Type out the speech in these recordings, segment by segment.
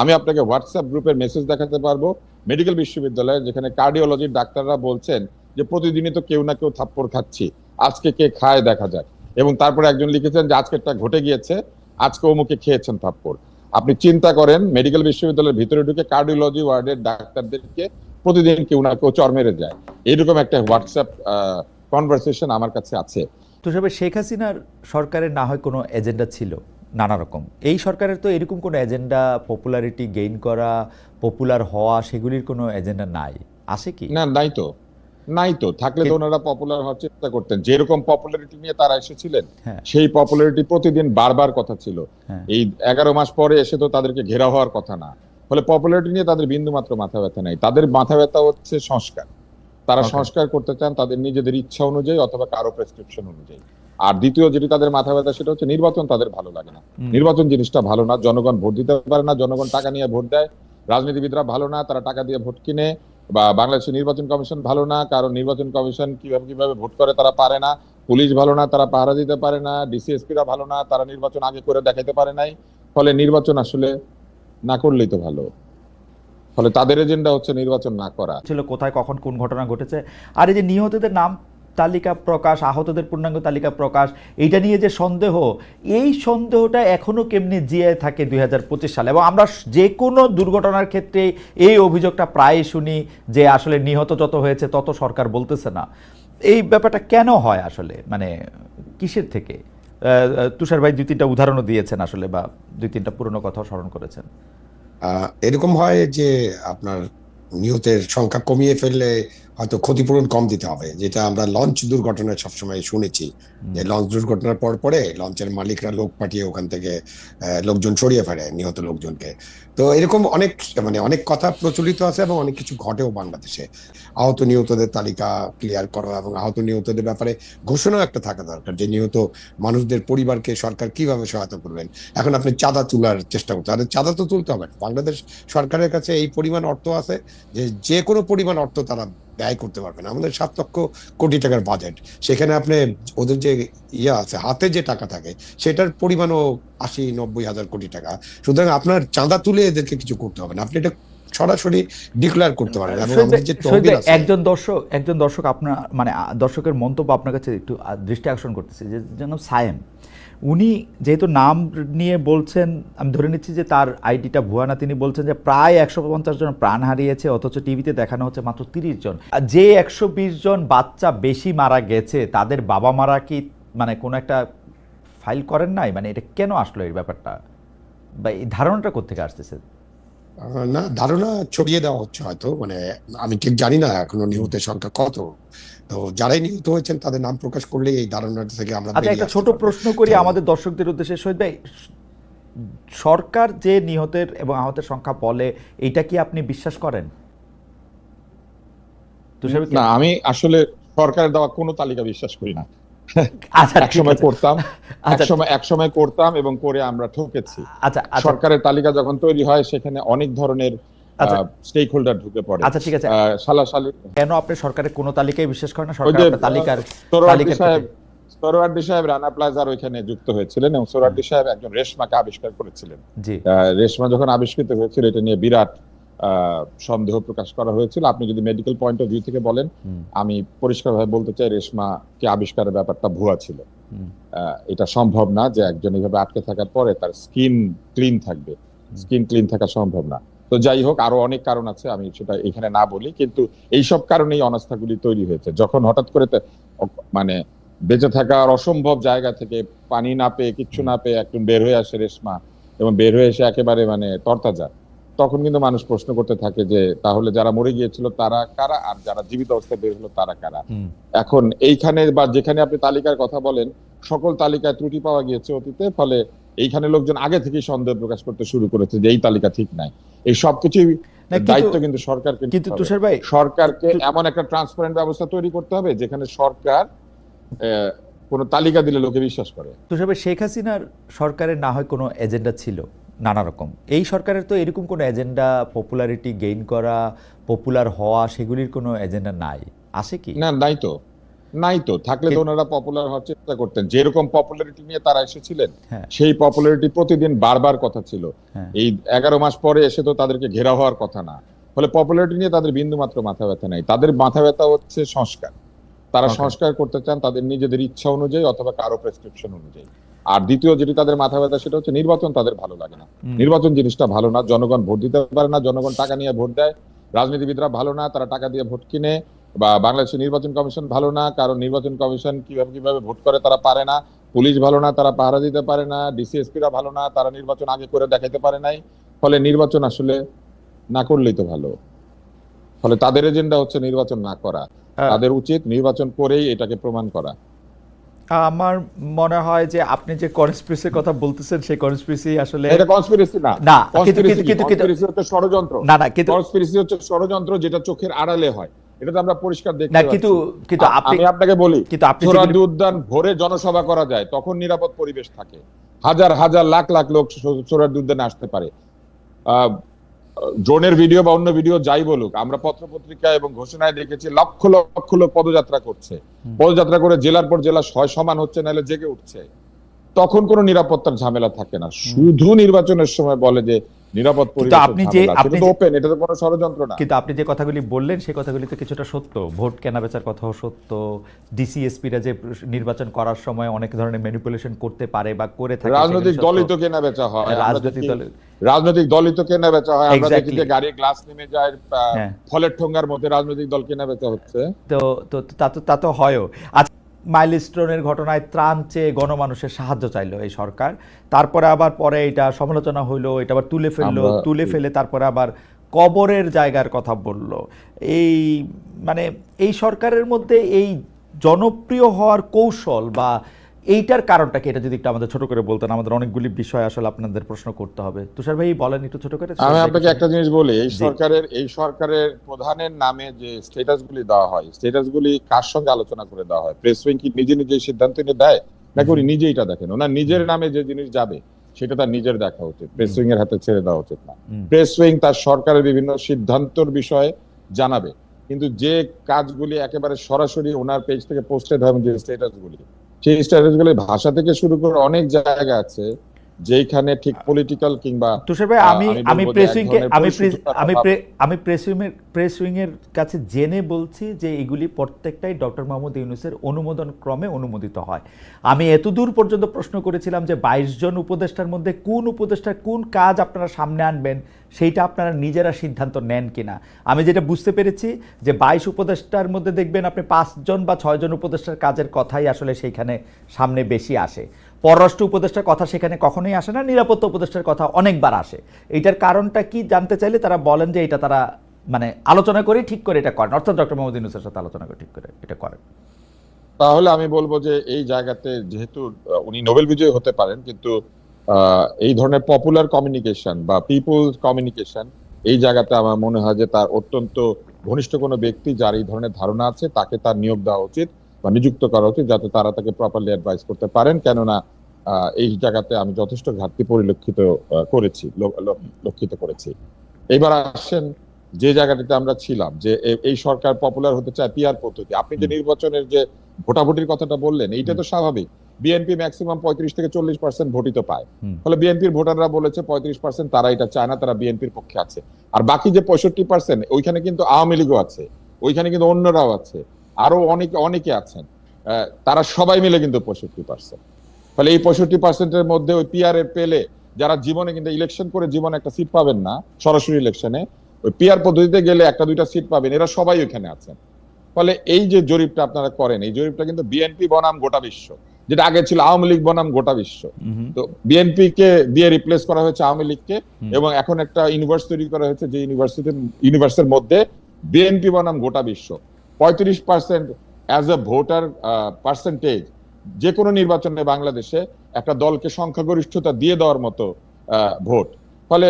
আমি আপনাকে হোয়াটসঅ্যাপ গ্রুপের মেসেজ দেখাতে পারব। মেডিকেল বিশ্ববিদ্যালয়ে যেখানে কার্ডিওলজির ডাক্তাররা বলছেন যে, প্রতিদিনই তো কেউ না কেউ থাপ্পড় খাচ্ছি। আজকে কে খায় দেখা যাক। এবং তারপরে একজন লিখেছেন যে আজকেরটা ঘটে গিয়েছে, আজকে অমুকে খেয়েছেন থাপ্পড়। আপনি চিন্তা করেন মেডিকেল বিশ্ববিদ্যালয়ের ভিতরে ঢুকে কার্ডিওলজি ওয়ার্ডের ডাক্তারদেরকে প্রতিদিন কেউ না কেউ চর মেরে যায়। এরকম একটা হোয়াটসঅ্যাপ কনভারসেশন আমার কাছে আছে। তো সবে শেখ হাসিনার সরকারের না হয় কোনো এজেন্ডা ছিল? নানা রকম। এই সরকারের তো এরকম কোনো এজেন্ডা পপুলারিটি গেইন করা পপুলার হওয়া সেগুলির কোনো এজেন্ডা নাই। আছে কি? না নাই তো। নাই তো। থাকলে তো ওনারা পপুলার হওয়ার চেষ্টা করতেন। যেরকম পপুলারিটি নিয়ে তারা এসেছিলেন হ্যাঁ। সেই পপুলারিটি প্রতিদিন বারবার কথা ছিল। হ্যাঁ। এই এগারো মাস পরে এসে তো তাদেরকে ঘেরা হওয়ার কথা না। ফলে পপুলারিটি নিয়ে তাদের বিন্দু মাত্র মাথা ব্যথা নাই। তাদের মাথা ব্যথা হচ্ছে সংস্কার। তারা সংস্কার করতে চান তাদের নিজেদের ইচ্ছা অনুযায়ী অথবা কারও প্রেসক্রিপশন অনুযায়ী। আর দ্বিতীয় যেটি তাদের মাথা ব্যথা সেটা হচ্ছে নির্বাচন তাদের ভালো লাগে না। নির্বাচন জিনিসটা ভালো না জনগণ ভোট দিতে পারে না জনগণ টাকা নিয়ে ভোট দেয়। রাজনীতিবিদরা ভালো না তারা টাকা দিয়ে ভোট কিনে। বা বাংলাদেশের নির্বাচন কমিশন ভালো না কারণ নির্বাচন কমিশন কীভাবে কীভাবে ভোট করে তারা পারে না। পুলিশ ভালো না তারা পাহারা দিতে পারে না। ডিসিএসপিরা ভালো না তারা নির্বাচন আগে করে দেখাইতে পারে নাই। ফলে নির্বাচন আসলে না করলেই তো ভালো। ফলে তাদের এজেন্ডা হচ্ছে নির্বাচন না করা। ছিল কোথায় কখন কোন ঘটনা ঘটেছে। আর এই যে নিহতদের নাম তালিকা প্রকাশ, আহতদের পূর্ণাঙ্গ তালিকা প্রকাশ, এইটা নিয়ে যে সন্দেহ, এই সন্দেহটা এখনও কেমনি জিয়ে থাকে দুই সালে? এবং আমরা যে কোনো দুর্ঘটনার ক্ষেত্রে এই অভিযোগটা প্রায় শুনি যে আসলে নিহত যত হয়েছে, তত সরকার বলতেছে না। এই ব্যাপারটা কেন হয় আসলে? মানে কিসের থেকে? তুষার ভাই দুই তিনটা উদাহরণও দিয়েছেন আসলে, বা দুই তিনটা পুরনো কথাও স্মরণ করেছেন। এরকম হয় যে আপনার নিহতের সংখ্যা কমিয়ে ফেললে হয়তো ক্ষতিপূরণ কম দিতে হবে। যেটা আমরা লঞ্চ দুর্ঘটনায় সবসময় শুনেছি যে লঞ্চ দুর্ঘটনার পর পরে লঞ্চের মালিকরা লোক পাঠিয়ে ওখান থেকে লোকজন সরিয়ে ফেলে নিহত লোকজনকে। তো এরকম অনেক মানে অনেক কথা প্রচলিত আছে এবং অনেক কিছু ঘটেও বাংলাদেশে। আহত নিহতদের তালিকা ক্লিয়ার করা এবং আহত নিহতদের ব্যাপারে ঘোষণাও একটা থাকা দরকার যে নিহত মানুষদের পরিবারকে সরকার কীভাবে সহায়তা করবেন। এখন আপনি চাঁদা তোলার চেষ্টা করতে হবে চাঁদা তো তুলতে হবে না। বাংলাদেশ সরকারের কাছে এই পরিমাণ অর্থ আছে যে যে কোনো পরিমাণ অর্থ তারা ব্যয় করতে পারবেন আমাদের সাত লক্ষ কোটি টাকার বাজেট সেখানে আপনি ওদের যে ইয়ে আছে হাতে যে টাকা থাকে সেটার পরিমাণও আশি নব্বই হাজার কোটি টাকা। সুতরাং আপনার চাঁদা তুলে এদেরকে কিছু করতে হবে না। আপনি এটা সরাসরি ডিক্লেয়ার করতে পারেন। একজন দর্শক একজন দর্শক আপনার মানে দর্শকের মন্তব্য আপনার কাছে একটু দৃষ্টি আকর্ষণ করতেছে যে যেন সায়েম উনি যেহেতু নাম নিয়ে বলছেন, আমি ধরে নিচ্ছি যে তার আইডিটা ভুয়া না, তিনি বলছেন যে প্রায় একশো পঞ্চাশ জন প্রাণ হারিয়েছে, অথচ টিভিতে দেখানো হচ্ছে মাত্র তিরিশ জন। যে একশো বিশ জন বাচ্চা বেশি মারা গেছে, তাদের বাবা মারা কি মানে কোনো একটা ফাইল করেন নাই? মানে এটা কেন আসলো এই ব্যাপারটা? বা এই ধারণাটা কোথেকে আসতেছে? না ধারণা ছড়িয়ে দেওয়া হচ্ছে হয়তো মানে আমি ঠিক জানি না এখনও নিহতের সংখ্যা কত। তো যারাই নিহত হয়েছেন তাদের নাম প্রকাশ করলে এই ধারণাটা থেকে আমরা আচ্ছা একটা ছোট প্রশ্ন করি আমাদের দর্শকদের উদ্দেশ্যে শহীদ ভাই সরকার যে নিহতের এবং আহতের সংখ্যা বলে এইটা কি আপনি বিশ্বাস করেন? না আমি আসলে সরকারের দেওয়া কোনো তালিকা বিশ্বাস করি না। আচ্ছা এক ঠিক সময় আছে। করতাম এক আচ্ছা সময় এক সময় করতাম এবং করে আমরা ঠকেছি। আচ্ছা আচ্ছা। সরকারের তালিকা যখন তৈরি হয় সেখানে অনেক ধরনের। স্টেক হোল্ডার ঢুকে পড়ে। আচ্ছা ঠিক আছে। কেন আপনি সরকারের কোনো তালিকায় বিশ্বাস করেন না? ওই সরকার যে তালিকার তালিকার সাহেব সোহরাওয়ার্দী সাহেব রানা প্লাজার ওইখানে যুক্ত হয়েছিলেন এবং সোহরাওয়ার্দী সাহেব একজন রেশমাকে আবিষ্কার করেছিলেন। রেশমা যখন আবিষ্কৃত হয়েছিল এটা নিয়ে বিরাট সন্দেহ প্রকাশ করা হয়েছিল। আপনি যদি মেডিকেল পয়েন্ট অফ ভিউ থেকে বলেন আমি পরিষ্কারভাবে বলতে চাই রেশমাকে আবিষ্কারের ব্যাপারটা ভুয়া ছিল। এটা সম্ভব না যে একজন এইভাবে আটকে থাকার পরে তার স্কিন ক্লিন থাকবে। স্কিন ক্লিন থাকা সম্ভব না। তো যাই হোক আরও অনেক কারণ আছে আমি সেটা এখানে না বলি কিন্তু এইসব কারণেই অনাস্থাগুলি তৈরি হয়েছে। যখন হঠাৎ করে মানে বেঁচে থাকার অসম্ভব জায়গা থেকে পানি না পেয়ে কিচ্ছু না পেয়ে একজন বের হয়ে আসে রেশমা এবং বের হয়ে এসে একেবারে মানে তরতাজা। তখন কিন্তু মানুষ প্রশ্ন করতে থাকে যে তাহলে যারা মরে গিয়েছিল তারা কারা? আর যারা জীবিত অবস্থায় বের হলো তারা কারা? এখন এইখানে বা যেখানে আপনি তালিকার কথা বলেন সকল তালিকায় ত্রুটি পাওয়া গিয়েছে অতীতে ফলে এইখানে লোকজন আগে থেকেই সন্দেহ প্রকাশ করতে শুরু করেছে যে এই তালিকা ঠিক নাই। এই সবকিছুই দায়িত্ব কিন্তু সরকারকে কিন্তু তুষার ভাই সরকারকে এমন একটা ট্রান্সপারেন্ট ব্যবস্থা তৈরি করতে হবে যেখানে সরকার কোনো তালিকা দিলে লোকে বিশ্বাস করে। তুষার ভাই শেখ হাসিনার সরকারের না হয় কোনো এজেন্ডা ছিল? নানা রকম। এই সরকারের তো এরকম কোনো এজেন্ডা পপুলারিটি গেইন করা পপুলার হওয়া সেগুলির কোনো এজেন্ডা নাই। আছে কি? না নাই তো। নাই তো। থাকলে তো ওনারা পপুলার হওয়ার চেষ্টা করতেন। যেরকম পপুলারিটি নিয়ে তারা এসেছিলেন হ্যাঁ। সেই পপুলারিটি প্রতিদিন বারবার কথা ছিল। হ্যাঁ। এই এগারো মাস পরে এসে তো তাদেরকে ঘেরা হওয়ার কথা না। ফলে পপুলারিটি নিয়ে তাদের বিন্দু মাত্র মাথা ব্যথা নাই। তাদের মাথা ব্যথা হচ্ছে সংস্কার। তারা সংস্কার করতে চান তাদের নিজেদের ইচ্ছা অনুযায়ী অথবা কারও প্রেসক্রিপশন অনুযায়ী। আর দ্বিতীয় যেটি তাদের মাথা ব্যথা সেটা হচ্ছে নির্বাচন তাদের ভালো লাগে না। নির্বাচন জিনিসটা ভালো না জনগণ ভোট দিতে পারে না জনগণ টাকা নিয়ে ভোট দেয়। রাজনীতিবিদরা ভালো না তারা টাকা দিয়ে ভোট কিনে বা বাংলাদেশের নির্বাচন কমিশন ভালো না কারণ নির্বাচন কমিশন কীভাবে কীভাবে ভোট করে তারা পারে না। পুলিশ ভালো না তারা পাহারা দিতে পারে না ডিসিএসপিরা ভালো না তারা নির্বাচন আগে করে দেখাইতে পারে নাই। ফলে নির্বাচন আসলে না করলেই তো ভালো। ফলে তাদের এজেন্ডা হচ্ছে নির্বাচন না করা। আহ, তাদের উচিত নির্বাচন করেই এটাকে প্রমাণ করা। আমার মনে হয় যে আপনি যে কনস্পিরেসির কথা বলতেছেন সেই কনস্পিরেসি আসলে এটা কনস্পিরেসি না। না কিন্তু কিন্তু কিন্তু কনস্পিরেসি হচ্ছে ষড়যন্ত্র। না না কিন্তু কনস্পিরেসি হচ্ছে ষড়যন্ত্র যেটা চোখের আড়ালে হয়। এটা তো আমরা পরিষ্কার দেখতে না কিন্তু কিন্তু আপনি আমি আপনাকে বলি কিন্তু আপনি যেগুলি- উদ্যান ভোরে জনসভা করা যায় তখন নিরাপদ পরিবেশ থাকে। হাজার হাজার লাখ লাখ লোক সো- সোহরাওয়ার্দী উদ্যানে আসতে পারে। আহ, ড্রোনের ভিডিও বা অন্য ভিডিও যাই বলুক আমরা পত্রপত্রিকা এবং ঘোষণায় দেখেছি লক্ষ লক্ষ লোক পদযাত্রা করছে। পদযাত্রা করে জেলার পর জেলা হয় সমান হচ্ছে নাহলে জেগে উঠছে। তখন কোনো নিরাপত্তার ঝামেলা থাকে না। শুধু নির্বাচনের সময় বলে যে নিরাপদ পরিবেশ আপনি যে- আপনি ওপেন এটা তো কোনো ষড়যন্ত্র না। কিন্তু আপনি যে কথাগুলি বললেন সেই কথাগুলি তো কিছুটা সত্য। ভোট কেনাবেচার কথাও সত্য। ডিসিএসপিরা যে নির্বাচন করার সময় অনেক ধরনের ম্যানিপুলেশন করতে পারে বা করে থাকে রাজনৈতিক দলই তো কেনা বেচা হয়। রাজনৈতিক দলের রাজনৈতিক দলই তো কেনা বেচা হয়। আমরা দেখি যে গাড়ি গ্লাস নেমে যায় হ্যাঁ। ফলের ঠোঙ্গার মধ্যে রাজনৈতিক দল কেনা বেচা হচ্ছে। তো তো তো তা তো তা তো হয়ও। আচ্ছা মাইলস্টোনের ঘটনায় ত্রাণ চেয়ে গণমানুষের সাহায্য চাইলো এই সরকার। তারপরে আবার পরে এটা সমালোচনা হইল এটা আবার তুলে ফেলল তুলে ফেলে তারপরে আবার কবরের জায়গার কথা বলল। এই মানে এই সরকারের মধ্যে এই জনপ্রিয় হওয়ার কৌশল বা এইটার কারণটা কি? এটা যদি একটু আমাদের ছোট করে বলতেন আমাদের অনেকগুলি বিষয় আসলে আপনাদের প্রশ্ন করতে হবে। তুষার ভাই বলেন একটু ছোট করে। আমি আপনাকে একটা জিনিস বলি এই সরকারের এই সরকারের প্রধানের নামে যে স্ট্যাটাস গুলি দেওয়া হয় স্ট্যাটাস গুলি কার সঙ্গে আলোচনা করে দেওয়া হয়? প্রেস উইং কি নিজে নিজে সিদ্ধান্ত নিয়ে দেয়? নাকি উনি নিজেই এটা দেখেন? ওনার নিজের নামে যে জিনিস যাবে সেটা তার নিজের দেখা উচিত। প্রেস উইং এর হাতে ছেড়ে দেওয়া উচিত না। প্রেস উইং তার সরকারের বিভিন্ন সিদ্ধান্তর বিষয়ে জানাবে। কিন্তু যে কাজগুলি একেবারে সরাসরি ওনার পেজ থেকে পোস্টেড হয় যে স্ট্যাটাস গুলি সেই স্ট্যাটাস ভাষা থেকে শুরু করে অনেক জায়গা আছে। যেখানে ঠিক পলিটিক্যাল কিংবা তুষার ভাই আমি আমি প্রেস আমি আমি আমি প্রেস উইংয়ের প্রেস উইংয়ের কাছে জেনে বলছি যে এগুলি প্রত্যেকটাই ডক্টর মোহাম্মদ ইউনুসের অনুমোদন ক্রমে অনুমোদিত হয়। আমি এতদূর পর্যন্ত প্রশ্ন করেছিলাম যে বাইশ জন উপদেষ্টার মধ্যে কোন উপদেষ্টার কোন কাজ আপনারা সামনে আনবেন সেইটা আপনারা নিজেরা সিদ্ধান্ত নেন কিনা। আমি যেটা বুঝতে পেরেছি যে বাইশ উপদেষ্টার মধ্যে দেখবেন আপনি পাঁচজন বা ছয়জন উপদেষ্টার কাজের কথাই আসলে সেইখানে সামনে বেশি আসে। পররাষ্ট্র উপদেষ্টার কথা সেখানে কখনোই আসে না, নিরাপত্তা উপদেষ্টার কথা অনেকবার আসে। এইটার কারণটা কি জানতে চাইলে তারা বলেন যে এটা তারা মানে আলোচনা করে ঠিক করে এটা করেন। অর্থাৎ ডক্টর মোহাম্মদ ইউনুসের সাথে আলোচনা করে ঠিক করে এটা করেন। তাহলে আমি বলব যে এই জায়গাতে যেহেতু উনি নোবেল বিজয়ী হতে পারেন, কিন্তু এই ধরনের পপুলার কমিউনিকেশন বা পিপুল কমিউনিকেশন এই জায়গাতে আমার মনে হয় যে তার অত্যন্ত ঘনিষ্ঠ কোনো ব্যক্তি যার এই ধরনের ধারণা আছে, তাকে তার নিয়োগ দেওয়া উচিত। বা নিযুক্ত করা উচিত যাতে তারা তাকে প্রপারলি অ্যাডভাইস করতে পারেন। কেননা এই জায়গাতে আমি যথেষ্ট ঘাটতি পরিলক্ষিত করেছি লক্ষিত করেছি। এবার আসেন যে জায়গাটিতে আমরা ছিলাম যে এই সরকার পপুলার হতে চায় পিয়ার পদ্ধতি। আপনি যে নির্বাচনের যে ভোটাভুটির কথাটা বললেন এইটা তো স্বাভাবিক। বিএনপি ম্যাক্সিমাম পঁয়ত্রিশ থেকে চল্লিশ পার্সেন্ট ভোটিত পায়। ফলে বিএনপির ভোটাররা বলেছে পঁয়ত্রিশ পার্সেন্ট তারা এটা চায় না তারা বিএনপির পক্ষে আছে। আর বাকি যে পঁয়ষট্টি পার্সেন্ট ওইখানে কিন্তু আওয়ামী লীগও আছে। ওইখানে কিন্তু অন্যরাও আছে। আরও অনেকে অনেকে আছেন তারা সবাই মিলে কিন্তু পঁয়ষট্টি পার্সেন্ট ফলে এই পঁয়ষট্টি পার্সেন্টের মধ্যে ওই পিআর এর পেলে যারা জীবনে কিন্তু ইলেকশন করে জীবনে একটা সিট পাবেন না সরাসরি ইলেকশনে ওই পিআর পদ্ধতিতে গেলে একটা দুইটা সিট পাবেন এরা সবাই ওইখানে আছেন। ফলে এই যে জরিপটা আপনারা করেন এই জরিপটা কিন্তু বিএনপি বনাম গোটা বিশ্ব যেটা আগে ছিল আওয়ামী লীগ বনাম গোটা বিশ্ব। তো বিএনপি কে দিয়ে রিপ্লেস করা হয়েছে আওয়ামী লীগকে এবং এখন একটা ইউনিভার্স তৈরি করা হয়েছে যে ইউনিভার্সিটি ইউনিভার্সের মধ্যে বিএনপি বনাম গোটা বিশ্ব। পঁয়ত্রিশ percent as a voter percentage যে কোনো নির্বাচনে বাংলাদেশে একটা দলকে সংখ্যাগরিষ্ঠতা দিয়ে দেওয়ার মতো ভোট। ফলে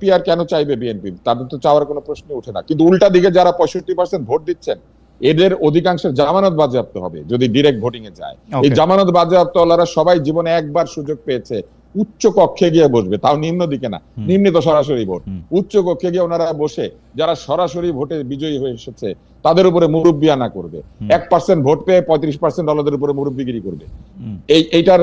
পিআর কেন চাইবে বিএনপি তাদের তো চাওয়ার কোনো প্রশ্ন ওঠে না। কিন্তু উল্টা দিকে যারা পঁয়ষট্টি পার্সেন্ট ভোট দিচ্ছেন এদের অধিকাংশের জামানত বাজেয়াপ্ত হবে যদি ডিরেক্ট ভোটিং এ যায়। এই. জামানত বাজেয়াপ্তওয়ালারা সবাই জীবনে একবার সুযোগ পেয়েছে উচ্চ কক্ষে গিয়ে বসবে তাও নিম্ন দিকে না। নিম্নে তো সরাসরি ভোট। উচ্চ কক্ষে গিয়ে ওনারা বসে যারা সরাসরি ভোটে বিজয়ী হয়ে এসেছে তাদের উপরে মুরব্বী আনা করবে। এক পার্সেন্ট ভোট পেয়ে পঁয়ত্রিশ পার্সেন্ট ডলারদের উপরে মুরব্বীগিরি করবে। এই এইটার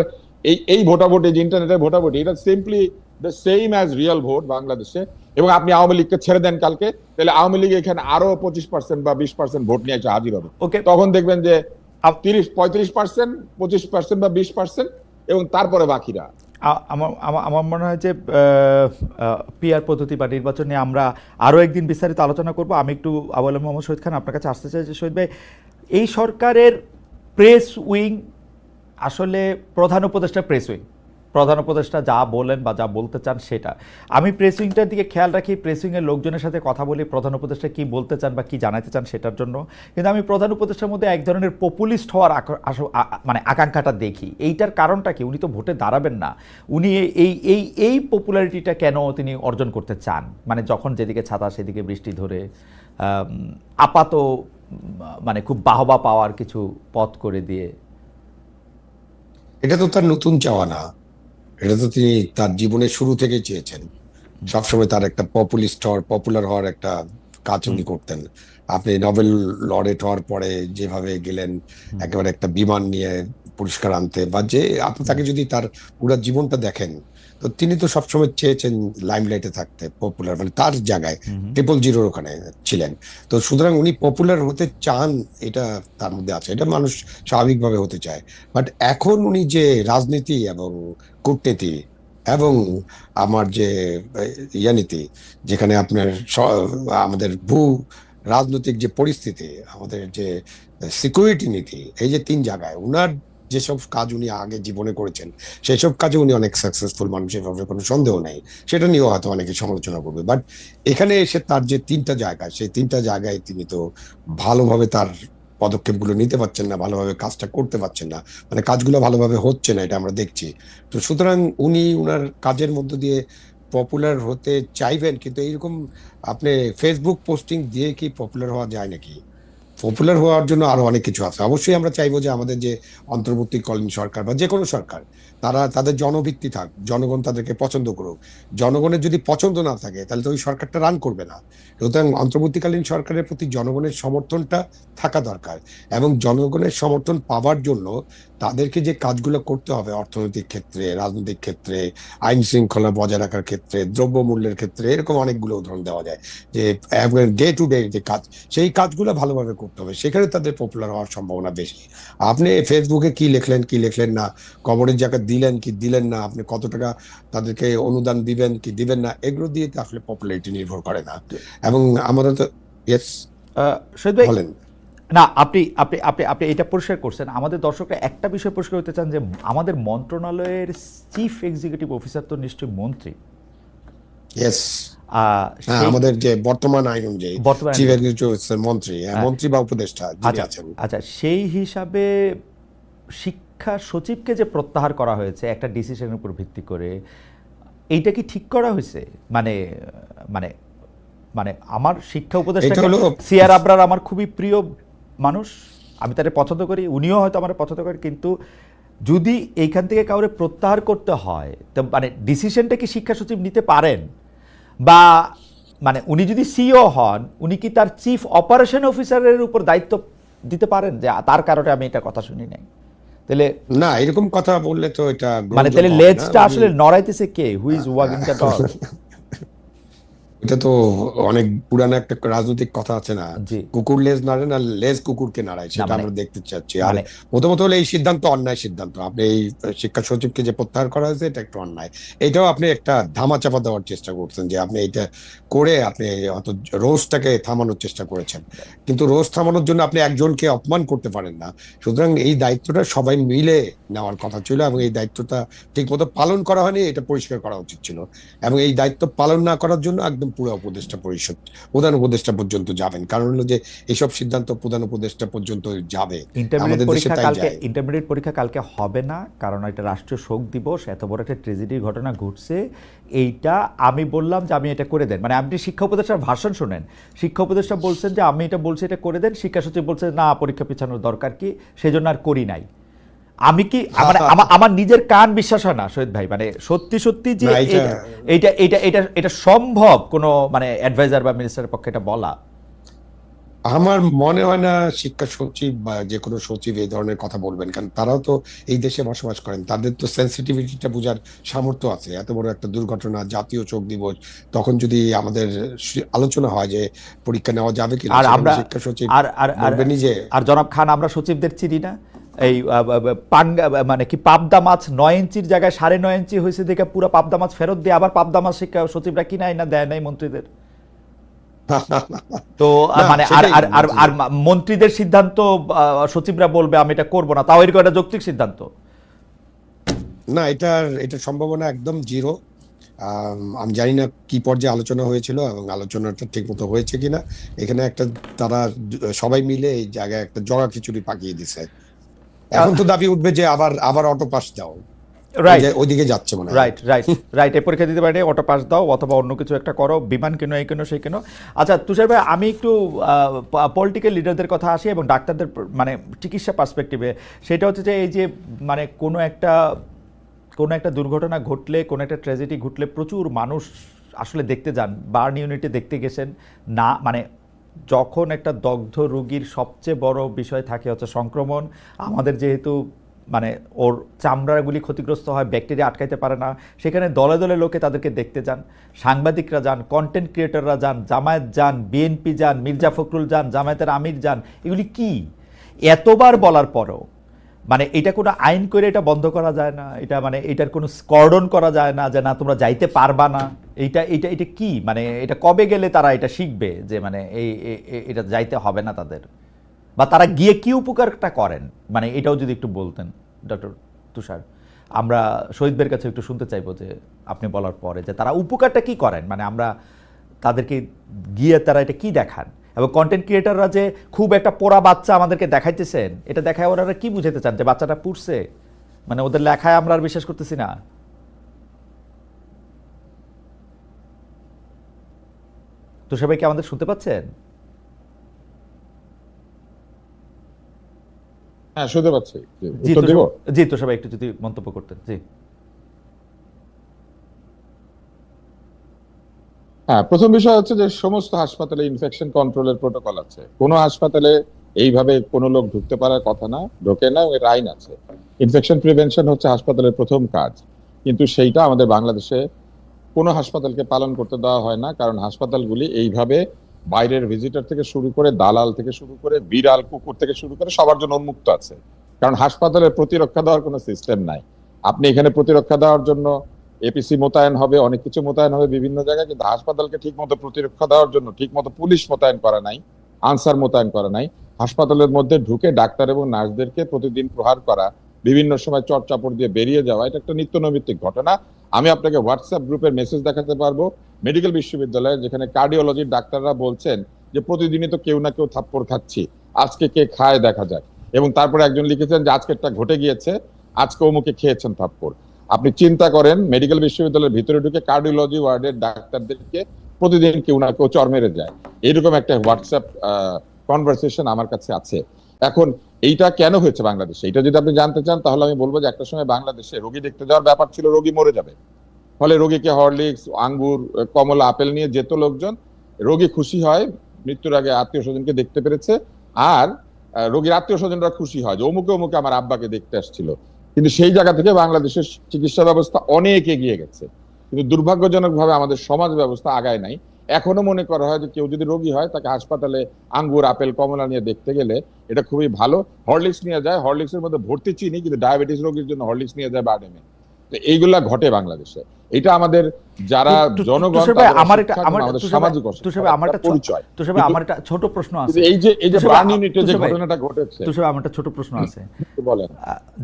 এই এই ভোটাভুটি যে ইন্টারনেটের ভোটাভুটি এটা simply the same as real vote বাংলাদেশে। এবং আপনি আওয়ামী লীগকে ছেড়ে দেন কালকে তাহলে আওয়ামী লীগ এখানে আরও পঁচিশ পার্সেন্ট বা বিশ পার্সেন্ট ভোট নিয়ে এসে হাজির হবে। ওকে। তখন দেখবেন যে তিরিশ পঁয়ত্রিশ পার্সেন্ট পঁচিশ পার্সেন্ট বা বিশ পার্সেন্ট এবং তারপরে বাকিরা। আমার আমার- মনে হয় যে পিআর পদ্ধতি বা নির্বাচন নিয়ে আমরা আরও একদিন বিস্তারিত আলোচনা করব। আমি একটু আবুল মোহাম্মদ শহীদ খান আপনার কাছে আসতে চাই যে শহীদ ভাই, এই সরকারের প্রেস উইং আসলে প্রধান উপদেষ্টা প্রেস উইং প্রধান উপদেষ্টা যা বলেন বা যা বলতে চান সেটা। আমি প্রেসিংটার দিকে খেয়াল রাখি প্রেস উইংয়ের লোকজনের সাথে কথা বলি, প্রধান উপদেষ্টা কি বলতে চান বা কি জানাতে চান সেটার জন্য। কিন্তু আমি প্রধান উপদেষ্টার মধ্যে এক ধরনের পপুলিস্ট হওয়ার মানে আকাঙ্ক্ষাটা দেখি। এইটার কারণটা কি? উনি তো ভোটে দাঁড়াবেন না। উনি এই এই এই পপুলারিটিটা কেন তিনি অর্জন করতে চান? মানে যখন যেদিকে ছাতা, সেদিকে বৃষ্টি ধরে আপাত মানে খুব বাহবা পাওয়ার কিছু পথ করে দিয়ে। এটা তো তার নতুন চাওয়া না। এটা তো তিনি তার জীবনের শুরু থেকে চেয়েছেন। সবসময় তার একটা পপুলিস্ট হওয়ার পপুলার হওয়ার একটা কাজ উনি করতেন। আপনি নোবেল লরেট হওয়ার পরে যেভাবে গেলেন একেবারে একটা বিমান নিয়ে পুরস্কার আনতে বা যে আপনি তাকে যদি তার পুরো জীবনটা দেখেন তো তিনি তো সবসময় চেয়েছেন লাইমলাইটে থাকতে পপুলার মানে তার জায়গায় ট্রিপল জিরোর ওখানে ছিলেন। তো সুতরাং উনি পপুলার হতে চান এটা তার মধ্যে আছে। এটা মানুষ স্বাভাবিকভাবে হতে চায়। বাট এখন উনি যে রাজনীতি এবং কূটনীতি এবং আমার যে ইয়ানীতি যেখানে আপনার আমাদের ভূ রাজনৈতিক যে পরিস্থিতি আমাদের যে সিকিউরিটি নীতি এই যে তিন জায়গায় উনার যেসব কাজ উনি আগে জীবনে করেছেন সেই সব কাজে উনি অনেক সাকসেসফুল মানুষের ব্যাপারে কোনো সন্দেহ নেই। সেটা নিয়েও হয়তো অনেকে সমালোচনা করবে। বাট এখানে এসে তার যে তিনটা জায়গা, সেই তিনটা জায়গায় তিনি তো ভালোভাবে তার পদক্ষেপগুলো নিতে পারছেন না, ভালোভাবে কাজটা করতে পারছেন না। মানে কাজগুলো ভালোভাবে হচ্ছে না, এটা আমরা দেখছি। তো সুতরাং উনি উনার কাজের মধ্য দিয়ে পপুলার হতে চাইবেন, কিন্তু এইরকম আপনি ফেসবুক পোস্টিং দিয়ে কি পপুলার হওয়া যায় নাকি? পপুলার হওয়ার জন্য আরও অনেক কিছু আছে। অবশ্যই আমরা চাইব যে আমাদের যে অন্তর্বর্তীকালীন সরকার বা যে কোনো সরকার, তারা তাদের জনভিত্তি থাক, জনগণ তাদেরকে পছন্দ করুক। জনগণের যদি পছন্দ না থাকে, তাহলে তো ওই সরকারটা রান করবে না। সুতরাং অন্তর্বর্তীকালীন সরকারের প্রতি জনগণের সমর্থনটা থাকা দরকার এবং জনগণের সমর্থন পাওয়ার জন্য তাদেরকে যে কাজগুলো করতে হবে, অর্থনৈতিক ক্ষেত্রে, রাজনৈতিক ক্ষেত্রে, আইন শৃঙ্খলা বজায় রাখার ক্ষেত্রে দ্রব্যমূল্যের ক্ষেত্রে, এরকম অনেকগুলো উদাহরণ দেওয়া যায় যে ডে টু ডে যে কাজ, সেই কাজগুলো ভালোভাবে করতে হবে সেখানে তাদের পপুলার হওয়ার সম্ভাবনা বেশি। আপনি ফেসবুকে কি লিখলেন কি লিখলেন না কবরের জায়গা দিলেন কি দিলেন না আপনি কত টাকা তাদেরকে অনুদান দিবেন কি দিবেন না এগুলো দিয়ে তো আসলে পপুলারিটি নির্ভর করে না। এবং আমাদের তো ইয়েস বলেন। না আপনি আপনি আপনি আপনি এটা পরিষ্কার করছেন। আমাদের দর্শকরা একটা বিষয় পরিষ্কার হতে চান যে আমাদের মন্ত্রণালয়ের চিফ এক্সিকিউটিভ অফিসার তো নিশ্চয়ই মন্ত্রী। ইয়েস আমাদের যে বর্তমান আইন অনুযায়ী চিফ মন্ত্রী হ্যাঁ, হ্যাঁ। মন্ত্রী বা উপদেষ্টা আচ্ছা আছেন। আচ্ছা সেই হিসাবে শিক্ষা সচিবকে যে প্রত্যাহার করা হয়েছে একটা ডিসিশনের উপর ভিত্তি করে এইটা কি ঠিক করা হয়েছে? মানে মানে মানে আমার শিক্ষা উপদেষ্টা সিআর আবরার আমার খুবই প্রিয় মানুষ আমি তাকে পছন্দ করি উনিও হয়তো আমার পছন্দ করেন কিন্তু যদি এইখান থেকে কাউরে প্রত্যাহার করতে হয় তো মানে ডিসিশনটা কি শিক্ষা সচিব নিতে পারেন? বা মানে উনি যদি সিও হন উনি কি তার চিফ অপারেশন অফিসারের উপর দায়িত্ব দিতে পারেন? যে তার কারণে আমি এটা কথা শুনি নাই। তাহলে না এরকম কথা বললে তো এটা মানে তাহলে। লেজটা আসলে নড়াইতেছে কে? হুইজ ওয়াগিং দ্য ডগ এটা তো অনেক পুরানো একটা রাজনৈতিক কথা আছে না। কুকুর লেজ নাড়ে না লেজ কুকুরকে নাড়ায় সেটা মানে- আমরা দেখতে চাচ্ছি। আর মানে প্রথমত হলো এই সিদ্ধান্ত অন্যায় সিদ্ধান্ত। আপনি এই শিক্ষা সচিবকে যে প্রত্যাহার করা হয়েছে এটা একটু অন্যায়। এটাও আপনি একটা ধামা চাপা দেওয়ার চেষ্টা করছেন যে আপনি এটা করে আপনি অত রোজটাকে থামানোর চেষ্টা করেছেন। কিন্তু রোজ থামানোর জন্য আপনি একজনকে অপমান করতে পারেন না। সুতরাং এই দায়িত্বটা সবাই মিলে নেওয়ার কথা ছিল এবং এই দায়িত্বটা ঠিক মতো পালন করা হয়নি এটা পরিষ্কার করা উচিত ছিল। এবং এই দায়িত্ব পালন না করার জন্য একদম পুরো উপদেষ্টা পরিষদ প্রধান উপদেষ্টা পর্যন্ত যাবেন। কারণ হলো যে এইসব সিদ্ধান্ত প্রধান উপদেষ্টা পর্যন্ত যাবে। আমাদের দেশে তাই যায়। ইন্টারমিডিয়েট পরীক্ষা কালকে হবে না কারণ এটা রাষ্ট্রীয় শোক দিবস এত বড় একটা ট্রেজেডির ঘটনা ঘটছে। এইটা আমি বললাম যে আমি এটা করে দেন। মানে আপনি শিক্ষা উপদেষ্টার ভাষণ শোনেন। শিক্ষা উপদেষ্টা বলছেন যে আমি এটা বলছি এটা করে দেন। শিক্ষা সচিব বলছে না পরীক্ষা পিছানোর দরকার কি? সেজন্য আর করি নাই। আমি কি মানে আমার নিজের কান বিশ্বাস হয় না শহীদ ভাই। মানে সত্যি সত্যি যে এটা- এটা- এটা এটা সম্ভব কোনো মানে অ্যাডভাইজার বা মিনিস্টারের পক্ষে এটা বলা? আমার মনে হয় না শিক্ষা সচিব বা যে কোনো সচিব এই ধরনের কথা বলবেন কারণ তারাও তো এই দেশে বসবাস করেন। তাদের তো সেন্সিটিভিটিটা বোঝার সামর্থ্য আছে। এত বড় একটা দুর্ঘটনা জাতীয় চোখ দিবস তখন যদি আমাদের আলোচনা হয় যে পরীক্ষা নেওয়া যাবে কিনা আর আমরা শিক্ষা সচিব আর আর আর আর জনাব খান আমরা সচিবদের চিনি না। এই পাঙ্গা মানে কি পাবদা মাছ নয় ইঞ্চির জায়গায় সাড়ে নয় ইঞ্চি হয়েছে দেখে পুরো পাবদা মাছ ফেরত দিয়ে আবার পাবদা মাছ শিক্ষা সচিবরা কিনাই না দেয় নাই মন্ত্রীদের। তো মানে আর আর আর মন্ত্রীদের সিদ্ধান্ত সচিবরা বলবে আমি এটা করব না তাও এরকম একটা যৌক্তিক সিদ্ধান্ত। না এটার এটা সম্ভাবনা একদম জিরো। আমি জানি না কি পর্যায়ে আলোচনা হয়েছিল এবং আলোচনাটা ঠিক মতো হয়েছে কিনা। এখানে একটা তারা সবাই মিলে এই জায়গায় একটা জগা খিচুড়ি পাকিয়ে দিছে। এখন তো দাবি উঠবে যে আবার আবার অটো পাস দাও। রাইট ওই- ওইদিকে যাচ্ছে মনে রাইট রাইট রাইট এই পরীক্ষা দিতে পারে অটো পাস দাও অথবা অন্য কিছু একটা করো বিমান কেন এই কেন সেই কেন। আচ্ছা তুষার ভাই আমি একটু পলিটিক্যাল লিডারদের কথা আসি এবং ডাক্তারদের মানে চিকিৎসা পার্সপেক্টিভে সেটা হচ্ছে যে এই যে মানে কোনো একটা কোনো একটা দুর্ঘটনা ঘটলে কোনো একটা ট্র্যাজেডি ঘটলে প্রচুর মানুষ আসলে দেখতে যান বার্ন ইউনিটে দেখতে গেছেন না মানে যখন একটা দগ্ধ রুগীর সবচেয়ে বড় বিষয় থাকে হচ্ছে সংক্রমণ, আমাদের যেহেতু মানে ওর চামড়াগুলি ক্ষতিগ্রস্ত হয়, ব্যাকটেরিয়া আটকাইতে পারে না, সেখানে দলে দলে লোকে তাদেরকে দেখতে যান, সাংবাদিকরা যান কন্টেন্ট ক্রিয়েটররা যান, জামায়াত যান বিএনপি যান, মির্জা ফখরুল যান, জামায়াতের আমির যান, এগুলি কি? এতবার বলার পরও মানে এটা কোনো আইন করে এটা বন্ধ করা যায় না, এটা মানে এটার কোনো স্কর্ডন করা যায় না যে না, তোমরা যাইতে পারবা না। এইটা এটা এটা কি? মানে এটা কবে গেলে তারা এটা শিখবে যে মানে এই এটা যাইতে হবে না তাদের? বা তারা গিয়ে কি উপকারটা করেন? মানে এটাও যদি একটু বলতেন, ডক্টর তুষার। আমরা শহীদদের কাছে একটু শুনতে চাইব যে আপনি বলার পরে যে তারা উপকারটা কি করেন? মানে আমরা তাদেরকে গিয়ে তারা এটা কি দেখান? এবং কন্টেন্ট ক্রিয়েটাররা যে খুব একটা পোড়া বাচ্চা আমাদেরকে দেখাইতেছেন এটা দেখায় ওরা কি বুঝাতে চান যে বাচ্চাটা পুড়ছে? মানে ওদের লেখায় আমরা আর বিশ্বাস করতেছি না। তো সবাই কি আমাদের শুনতে পাচ্ছেন? হ্যাঁ শুনতে পাচ্ছি। জি, তো সবাই একটু যদি মন্তব্য করতেন জি। হ্যাঁ প্রথম বিষয় হচ্ছে যে সমস্ত হাসপাতালে ইনফেকশন কন্ট্রোলের প্রোটোকল আছে। কোনো হাসপাতালে এইভাবে কোনো লোক ঢুকতে পারার কথা না, ঢোকে না, এর আইন আছে। ইনফেকশন প্রিভেনশন হচ্ছে হাসপাতালের প্রথম কাজ। কিন্তু সেইটা আমাদের বাংলাদেশে কোনো হাসপাতালকে পালন করতে দেওয়া হয় না, কারণ হাসপাতালগুলি এইভাবে বাইরের ভিজিটর থেকে শুরু করে দালাল থেকে শুরু করে বিড়াল, কুকুর থেকে শুরু করে সবার জন্য উন্মুক্ত আছে। কারণ হাসপাতালের প্রতিরক্ষা দেওয়ার কোনো সিস্টেম নাই। আপনি এখানে প্রতিরক্ষা দেওয়ার জন্য এপিসি মোতায়েন হবে, অনেক কিছু মোতায়েন হবে বিভিন্ন জায়গায়, কিন্তু হাসপাতালকে ঠিক মতো প্রতিরক্ষা দেওয়ার জন্য ঠিক মতো পুলিশ মোতায়েন করা নাই, আনসার মোতায়েন করা নাই। হাসপাতালের মধ্যে ঢুকে ডাক্তার এবং নার্সদেরকে প্রতিদিন প্রহার করা, বিভিন্ন সময় চটচাপড় দিয়ে বেরিয়ে যাওয়া, এটা একটা নিত্য নৈমিত্তিক ঘটনা। আমি আপনাকে হোয়াটসঅ্যাপ গ্রুপের মেসেজ দেখাতে পারব। মেডিকেল বিশ্ববিদ্যালয়ে যেখানে কার্ডিওলজির ডাক্তাররা বলছেন যে, প্রতিদিনই তো কেউ না কেউ থাপ্পড় খাচ্ছি। আজকে কে খায় দেখা যাক। এবং তারপরে একজন লিখেছেন যে, আজকেরটা ঘটে গিয়েছে, আজকে অমুকে খেয়েছেন থাপ্পড়। আপনি চিন্তা করেন, মেডিকেল বিশ্ববিদ্যালয়ের ভিতরে ঢুকে কার্ডিওলজি ওয়ার্ডের ডাক্তারদেরকে প্রতিদিন কেউ না কেউ চর মেরে যায়? এইরকম একটা হোয়াটসঅ্যাপ কনভারসেশন আমার কাছে আছে। এখন এইটা কেন হয়েছে বাংলাদেশে? এটা যদি আপনি জানতে চান, তাহলে আমি বলব যে একটা সময় বাংলাদেশে রোগী দেখতে যাওয়ার ব্যাপার ছিল, রোগী মরে যাবে। ফলে রোগীকে হরলিক্স, আঙ্গুর কমলা, আপেল নিয়ে যেত লোকজন, রোগী খুশি হয়, মৃত্যুর আগে আত্মীয় স্বজনকে দেখতে পেরেছে, আর রোগীর আত্মীয় স্বজনরা খুশি হয় যে অমুকে অমুকে আমার আব্বাকে দেখতে আসছিল। কিন্তু সেই জায়গা থেকে বাংলাদেশের চিকিৎসা ব্যবস্থা অনেক এগিয়ে গেছে। কিন্তু দুর্ভাগ্যজনকভাবে আমাদের সমাজ ব্যবস্থা আগায় নাই। এখনও মনে করা হয় যে কেউ যদি রোগী হয়, তাকে হাসপাতালে আঙ্গুর, আপেল, কমলা নিয়ে দেখতে গেলে এটা খুবই ভালো। হরলিক্স নিয়ে যায়, হরলিক্সের মধ্যে ভর্তি চিনি, কিন্তু ডায়াবেটিস রোগীর জন্য হরলিক্স নিয়ে যায় বাডেমে তো এইগুলা ঘটে বাংলাদেশে। এটা আমাদের যারা জনগণ তুষার ভাই, তাদের আমার একটা- আমার এবং আমাদের তুষার ভাই- সামাজিক আমার একটা পরিচয়। তো আমার একটা ছোট প্রশ্ন আছে। এই যে এই যে বার্ন ইউনিটে যে ঘটনাটা ঘটেছে। তো আমার একটা ছোট প্রশ্ন আছে। বলেন।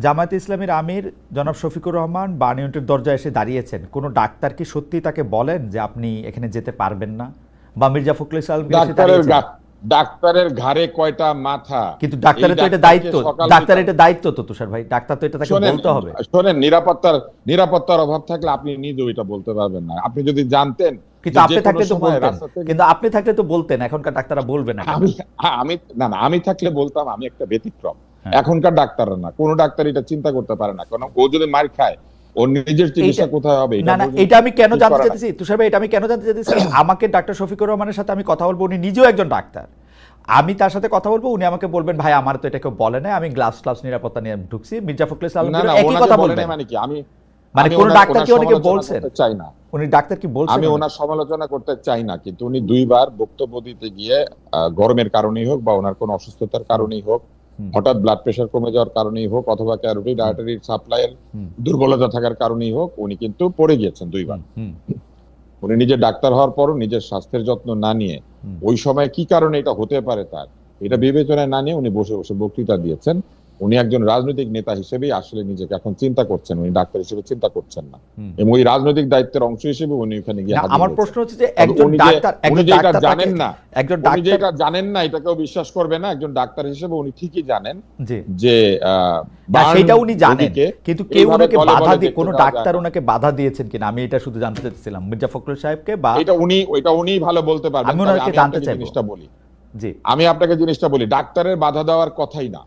জামায়াতে ইসলামের আমির জনাব শফিকুর রহমান বার্ন ইউনিটের দরজায় এসে দাঁড়িয়েছেন। কোনো ডাক্তার কি সত্যি তাকে বলেন যে আপনি এখানে যেতে পারবেন না? বা মির্জা ফখরুল ইসলাম ডাক্তারের ঘাড়ে কয়টা মাথা? কিন্তু ডাক্তারের তো এটা দায়িত্ব ডাক্তার এটা দায়িত্ব তো তুষার ভাই। ডাক্তার তো এটা তাকে বলতে হবে। শোনেন নিরাপত্তার নিরাপত্তার অভাব থাকলে আপনি নিজেও এটা বলতে পারবেন না। আপনি যদি জানতেন কিন্তু আপনি থাকলে তো বলতেন। কিন্তু আপনি থাকলে তো বলতেন এখনকার ডাক্তাররা বলবে না। আমি আমি না না আমি থাকলে বলতাম আমি একটা ব্যতিক্রম। হ্যাঁ। এখনকার ডাক্তাররা না। কোনো ডাক্তার এটা চিন্তা করতে পারে না। কারণ ও যদি মার খায় ওর নিজের চিকিৎসা কোথায় হবে? না না এটা আমি কেন জানতে চাইতেছি? তুষার ভাই এটা আমি কেন জানতে চাইতেছি? আমাকে ডাক্তার শফিকুর রহমানের সাথে আমি কথা বলব উনি নিজেও একজন ডাক্তার। আমি তার সাথে কথা বলব উনি আমাকে বলবেন ভাই আমার তো এটা কেউ বলে না আমি গ্লাভস গ্লাভস নিরাপত্তা নিয়ে ঢুকছি মির্জা ফখরুল ইসলাম একই কথা বলবেন। মানে কি? আমি মানে কোন ডাক্তার কি ওনাকে বলছেন? চাই না। উনি ডাক্তার কি বলছেন আমি ওনার সমালোচনা করতে চাই না কিন্তু উনি দুইবার বক্তব্য দিতে গিয়ে গরমের কারণেই হোক বা ওনার কোনো অসুস্থতার কারণেই হোক। হঠাৎ ব্লাড প্রেশার কমে যাওয়ার কারণেই হোক অথবা ক্যারোটিড আর্টারির সাপ্লাইয়ের এর দুর্বলতা থাকার কারণেই হোক উনি কিন্তু পড়ে গিয়েছেন দুইবার। উনি নিজে ডাক্তার হওয়ার পরও নিজের স্বাস্থ্যের যত্ন না নিয়ে ওই সময় কি কারণে এটা হতে পারে তার এটা বিবেচনায় না নিয়ে উনি বসে বসে বক্তৃতা দিয়েছেন। উনি একজন রাজনৈতিক নেতা হিসেবেই আসলে নিজেকে এখন চিন্তা করছেন উনি ডাক্তার হিসেবে চিন্তা করছেন না। এবং ওই রাজনৈতিক দায়িত্বের অংশ হিসেবে উনি ওখানে গিয়ে আমার প্রশ্ন হচ্ছে যে একজন ডাক্তার উনি একজন যে এটা ডাক্তার জানেন না একজন ডাক্তার এটা জানেন না এটা কেউ বিশ্বাস করবে না একজন ডাক্তার হিসেবে উনি ঠিকই জানেন যে আহ, সেটা উনি জানেন কিন্তু কেউ ওনাকে বাধা দিয়ে কোনো ডাক্তার। ওনাকে বাধা দিয়েছেন কিনা আমি এটা শুধু জানতে চাইছিলাম মির্জা ফখরুল সাহেবকে বা এটা উনি ওইটা উনি ভালো বলতে পারবেন আমি ওনাকে জানতে চাই জিনিসটা বলি। জি। আমি আপনাকে জিনিসটা বলি ডাক্তারের বাধা দেওয়ার কথাই না।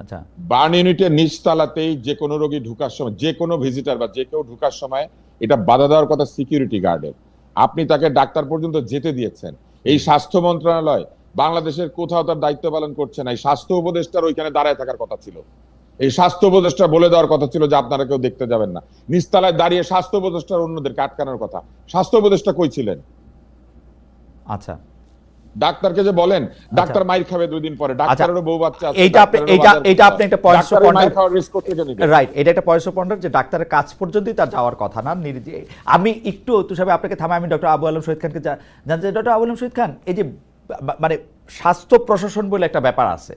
আচ্ছা। বার্ন ইউনিটের নিচতলাতেই যে কোনো রোগী ঢুকার সময় যে কোনো ভিজিটার বা যে কেউ ঢুকার সময় এটা বাধা দেওয়ার কথা সিকিউরিটি গার্ডের আপনি তাকে ডাক্তার পর্যন্ত যেতে দিয়েছেন। এই স্বাস্থ্য মন্ত্রণালয় বাংলাদেশের কোথাও তার দায়িত্ব পালন করছে না। এই স্বাস্থ্য উপদেষ্টার ওইখানে দাঁড়ায় থাকার কথা ছিল। এই স্বাস্থ্য উপদেষ্টা বলে দেওয়ার কথা ছিল যে আপনারা কেউ দেখতে যাবেন না। নিচতলায় দাঁড়িয়ে স্বাস্থ্য উপদেষ্টার অন্যদেরকে আটকানোর কথা। স্বাস্থ্য উপদেষ্টা কই ছিলেন? আচ্ছা। ডাক্তারকে যে বলেন ডাক্তার মাইর খাবে দুই দিন পরে ডাক্তারেরও বউ বাচ্চা আছে, এইটা আপনি- এইটা করতে আপনি একটা ডাক্তারের মাইর খাওয়ার রিস্ক কোথেকে নেবে? রাইট এটা একটা পয়সা পয়েন্টার যে ডাক্তারের কাজ পর্যন্তই তার যাওয়ার কথা না আমি একটু তুষাবে আপনাকে থামাই আমি ডক্টর আবু আলম শহীদ খানকে জানতে ডক্টর আবু আলম শহীদ খান এই যে মানে স্বাস্থ্য প্রশাসন বলে একটা ব্যাপার আছে।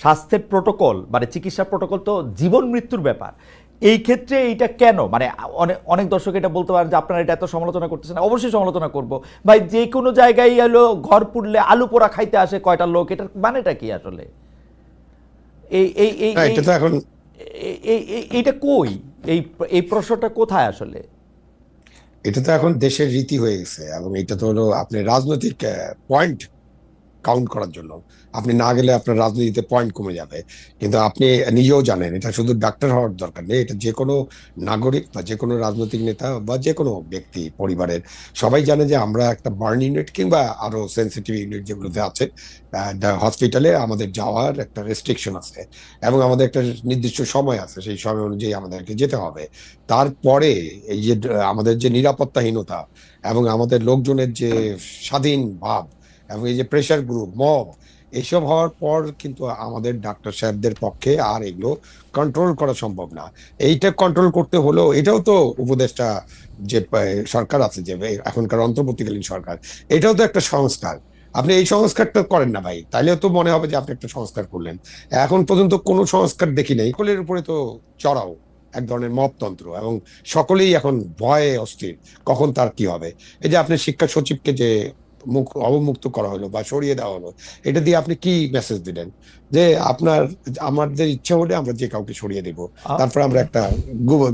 স্বাস্থ্যের প্রোটোকল মানে চিকিৎসা প্রোটোকল তো জীবন মৃত্যুর ব্যাপার। এই ক্ষেত্রে এইটা কেন? মানে অনেক অনেক দর্শক এটা বলতে পারেন যে আপনারা এটা এত সমালোচনা করতেছেন অবশ্যই সমালোচনা করব। ভাই যে কোনো জায়গায় এলো ঘর পুড়লে আলু পোড়া খাইতে আসে কয়টা লোক এটার মানেটা কি আসলে? এই এই এই এখন এইটা কই? এই এই প্রশ্নটা কোথায় আসলে? এটা তো এখন দেশের রীতি হয়ে গেছে এবং এটা তো হলো আপনি রাজনৈতিক পয়েন্ট কাউন্ট করার জন্য। আপনি না গেলে আপনার রাজনীতিতে পয়েন্ট কমে যাবে। কিন্তু আপনি নিজেও জানেন, এটা শুধু ডাক্তার হওয়ার দরকার নেই, এটা যে কোনো নাগরিক বা যে কোনো রাজনৈতিক নেতা বা যে কোনো ব্যক্তি, পরিবারের, সবাই জানে যে আমরা একটা বার্ন ইউনিট কিংবা আরও সেন্সিটিভ ইউনিট যেগুলোতে আছে হসপিটালে আমাদের যাওয়ার একটা রেস্ট্রিকশন আছে এবং আমাদের একটা নির্দিষ্ট সময় আছে, সেই সময় অনুযায়ী আমাদেরকে যেতে হবে। তারপরে এই যে, আমাদের যে নিরাপত্তাহীনতা এবং আমাদের লোকজনের যে স্বাধীন ভাব এবং এই যে প্রেশার গ্রুপ মব এইসব হওয়ার পর কিন্তু আমাদের ডাক্তার সাহেবদের পক্ষে আর এগুলো কন্ট্রোল করা সম্ভব না। এইটা কন্ট্রোল করতে হলেও এটাও তো উপদেষ্টা যে সরকার আছে যে, এখনকার অন্তর্বর্তীকালীন সরকার, এটাও তো একটা সংস্কার। আপনি এই সংস্কারটা করেন না ভাই, তাইলেও তো মনে হবে যে আপনি একটা সংস্কার করলেন। এখন পর্যন্ত কোনো সংস্কার দেখি নাই। সকলের উপরে তো চড়াও, এক ধরনের মপতন্ত্র এবং সকলেই এখন ভয়ে অস্থির, কখন তার কি হবে? এই যে আপনি শিক্ষা সচিবকে যে মুখ অবমুক্ত করা হলো বা সরিয়ে দেওয়া হলো এটা দিয়ে আপনি কি মেসেজ দিলেন? যে আপনার আমাদের ইচ্ছা হলে আমরা যে কাউকে সরিয়ে দিব তারপর আমরা একটা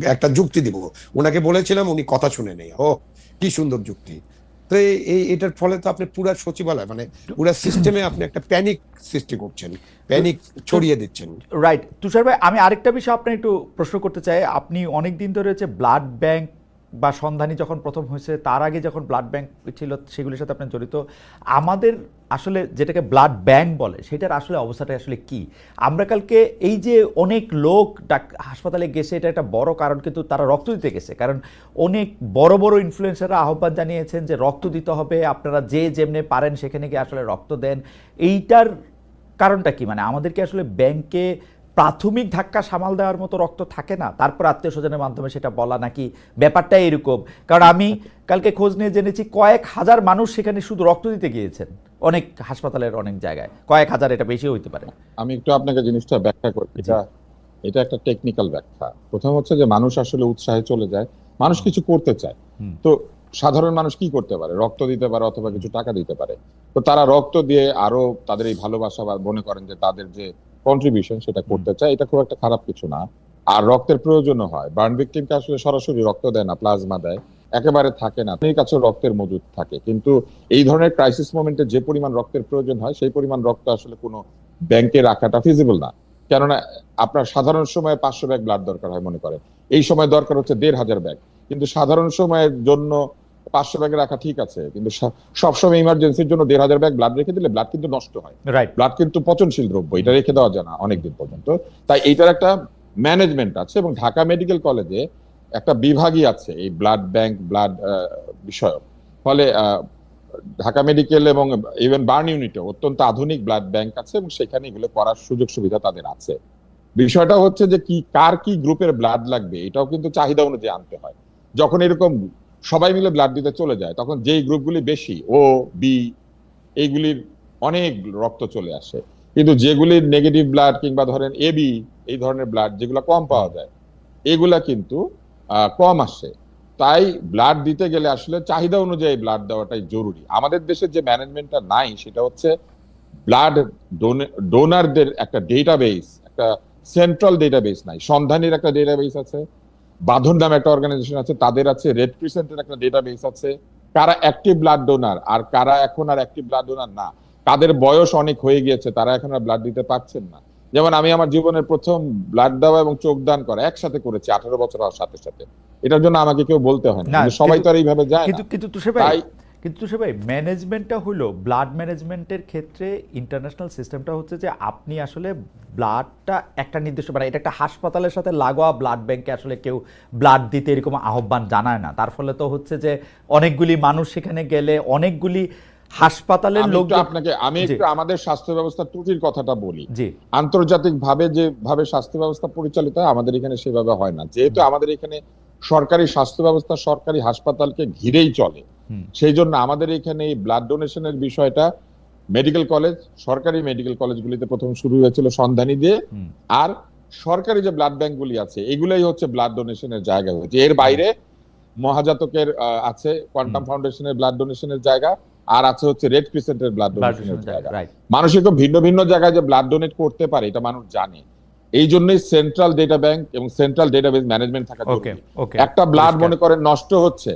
একটা যুক্তি দিব। ওনাকে বলেছিলাম উনি কথা শুনে নেই। ও কি সুন্দর যুক্তি। তো এই- এটার ফলে তো আপনি পুরা সচিবালয় মানে পুরা সিস্টেমে আপনি একটা প্যানিক সৃষ্টি করছেন। প্যানিক ছড়িয়ে দিচ্ছেন। রাইট তুষার ভাই আমি আরেকটা বিষয় আপনার একটু প্রশ্ন করতে চাই। আপনি অনেক দিন ধরে হচ্ছে ব্লাড ব্যাংক বা সন্ধানী যখন প্রথম হয়েছে, তার আগে যখন ব্লাড ব্যাংক ছিল, সেগুলির সাথে আপনার জড়িত, আমাদের আসলে যেটাকে ব্লাড ব্যাংক বলে, সেটার আসলে অবস্থাটা আসলে কি? আমরা কালকে এই যে অনেক লোক ডাক, হাসপাতালে গেছে, এটা একটা বড় কারণ, কিন্তু তারা রক্ত দিতে গেছে। কারণ অনেক বড় বড় ইনফ্লুয়েন্সাররা আহ্বান জানিয়েছেন যে রক্ত দিতে হবে, আপনারা যে যেমনে পারেন সেখানে গিয়ে আসলে রক্ত দেন। এইটার কারণটা কি? মানে আমাদেরকে আসলে ব্যাংকে প্রাথমিক ধাক্কা সামাল দেওয়ার মতো রক্ত থাকে না। তারপর আত্মীয় স্বজনের মাধ্যমে সেটা বলা নাকি ব্যাপারটা এরকম। কারণ আমি কালকে খোঁজ নিয়ে জেনেছি কয়েক হাজার মানুষ সেখানে শুধু রক্ত দিতে গিয়েছেন। অনেক হাসপাতালের অনেক জায়গায়। কয়েক হাজার এটা বেশি হইতে পারে। আমি একটু আপনাকে জিনিসটা ব্যাখ্যা করি। এটা এটা একটা টেকনিক্যাল ব্যাখ্যা। প্রথম হচ্ছে যে মানুষ আসলে উৎসাহে চলে যায়। মানুষ কিছু করতে চায়। তো সাধারণ মানুষ কি করতে পারে? রক্ত দিতে পারে অথবা কিছু টাকা দিতে পারে। তো তারা রক্ত দিয়ে আরও তাদের এই ভালোবাসা বা মনে করেন যে তাদের যে কন্ট্রিবিউশন সেটা করতে চায় এটা খুব একটা খারাপ কিছু না। আর রক্তের প্রয়োজনও হয়। বার্ন ভিকটিমকে আসলে সরাসরি রক্ত দেয় না প্লাজমা দেয় একেবারে থাকে না। আপনার কাছে রক্তের মজুদ থাকে। কিন্তু এই ধরনের ক্রাইসিস মোমেন্টে যে পরিমাণ রক্তের প্রয়োজন হয় সেই পরিমাণ রক্ত আসলে কোনো ব্যাংকে রাখাটা ফিজিবল না। কেননা আপনার সাধারণ সময়ে পাঁচশো ব্যাগ ব্লাড দরকার হয় মনে করেন এই সময় দরকার হচ্ছে দেড় হাজার ব্যাগ কিন্তু সাধারণ সময়ের জন্য পাঁচশো ব্যাগ রাখা ঠিক আছে কিন্তু সবসময় ইমার্জেন্সির জন্য দেড় হাজার ব্যাগ ব্লাড রেখে দিলে ব্লাড কিন্তু নষ্ট হয়। রাইট ব্লাড কিন্তু পচনশীল দ্রব্য এটা রেখে দেওয়া যায় না অনেকদিন পর্যন্ত। তাই এইটার একটা ম্যানেজমেন্ট আছে এবং ঢাকা মেডিকেল কলেজে একটা বিভাগই আছে এই ব্লাড ব্যাংক ব্লাড বিষয়ক। ফলে ঢাকা মেডিকেল এবং ইভেন বার্ন ইউনিটে অত্যন্ত আধুনিক ব্লাড ব্যাংক আছে এবং সেখানে এগুলো করার সুযোগ সুবিধা তাদের আছে। বিষয়টা হচ্ছে যে কি কার কি গ্রুপের ব্লাড লাগবে এটাও কিন্তু চাহিদা অনুযায়ী আনতে হয়। যখন এরকম সবাই মিলে ব্লাড দিতে চলে যায়। তখন যেই গ্রুপগুলি বেশি ও বি এইগুলির অনেক রক্ত চলে আসে। কিন্তু যেগুলির নেগেটিভ ব্লাড কিংবা ধরেন এবি এই ধরনের ব্লাড যেগুলো কম পাওয়া যায়, এগুলা কিন্তু কম আসে। তাই ব্লাড দিতে গেলে আসলে চাহিদা অনুযায়ী ব্লাড দেওয়াটাই জরুরি। আমাদের দেশের যে ম্যানেজমেন্টটা নাই, সেটা হচ্ছে ব্লাড ডোনারদের একটা ডেটাবেস একটা সেন্ট্রাল ডেটাবেস নাই। সন্ধানের একটা ডেটাবেস আছে। বাঁধন নামে একটা অর্গানাইজেশন আছে তাদের আছে রেড ক্রিসেন্টের একটা ডেটাবেস আছে। কারা অ্যাক্টিভ ব্লাড ডোনার আর কারা এখন আর অ্যাক্টিভ ব্লাড ডোনার না তাদের বয়স অনেক হয়ে গিয়েছে তারা এখন আর ব্লাড দিতে পারছেন না। যেমন আমি আমার জীবনের প্রথম ব্লাড দেওয়া এবং চোখ দান করা একসাথে করেছি আঠারো বছর হওয়ার সাথে সাথে। এটার জন্য আমাকে কেউ বলতে হয় না সবাই তো আর এইভাবে যায় কিন্তু তুষার ভাই তাই কিন্তু তুষার ভাই ম্যানেজমেন্টটা হলো ব্লাড ম্যানেজমেন্টের ক্ষেত্রে ইন্টারন্যাশনাল সিস্টেমটা হচ্ছে যে আপনি আসলে ব্লাডটা একটা নির্দিষ্ট মানে এটা একটা হাসপাতালের সাথে লাগোয়া ব্লাড ব্যাংকে আসলে কেউ ব্লাড দিতে এরকম আহ্বান জানায় না তার ফলে তো হচ্ছে যে অনেকগুলি মানুষ সেখানে গেলে অনেকগুলি হাসপাতালের লোক আপনাকে আমি। একটু আমাদের স্বাস্থ্য ব্যবস্থা ত্রুটির কথাটা বলি জি আন্তর্জাতিক ভাবে যেভাবে স্বাস্থ্য ব্যবস্থা পরিচালিত হয় আমাদের এখানে সেভাবে হয় না যেহেতু আমাদের এখানে সরকারি স্বাস্থ্য ব্যবস্থা সরকারি হাসপাতালকে ঘিরেই চলে। সেই জন্য আমাদের এখানে এই ব্লাড ডোনেশনের বিষয়টা মেডিকেল কলেজ সরকারি মেডিকেল কলেজগুলিতে প্রথম শুরু হয়েছিল সন্ধানী দিয়ে আর সরকারি যে ব্লাড ব্যাংকগুলি আছে এগুলাই হচ্ছে ব্লাড ডোনেশনের জায়গা হয়েছে। এর বাইরে মহাজাতকের আছে কোয়ান্টাম ফাউন্ডেশনের ব্লাড ডোনেশনের জায়গা আর আছে হচ্ছে রেড ক্রিসেন্টের ব্লাড ডোনেশনের জায়গা। মানুষই খুব ভিন্ন ভিন্ন জায়গায় যে ব্লাড ডোনেট করতে পারে এটা মানুষ জানে। এই জন্যই সেন্ট্রাল ডেটা ব্যাংক এবং সেন্ট্রাল ডেটাবেস ম্যানেজমেন্ট থাকা জরুরি। একটা ব্লাড মনে করেন নষ্ট হচ্ছে।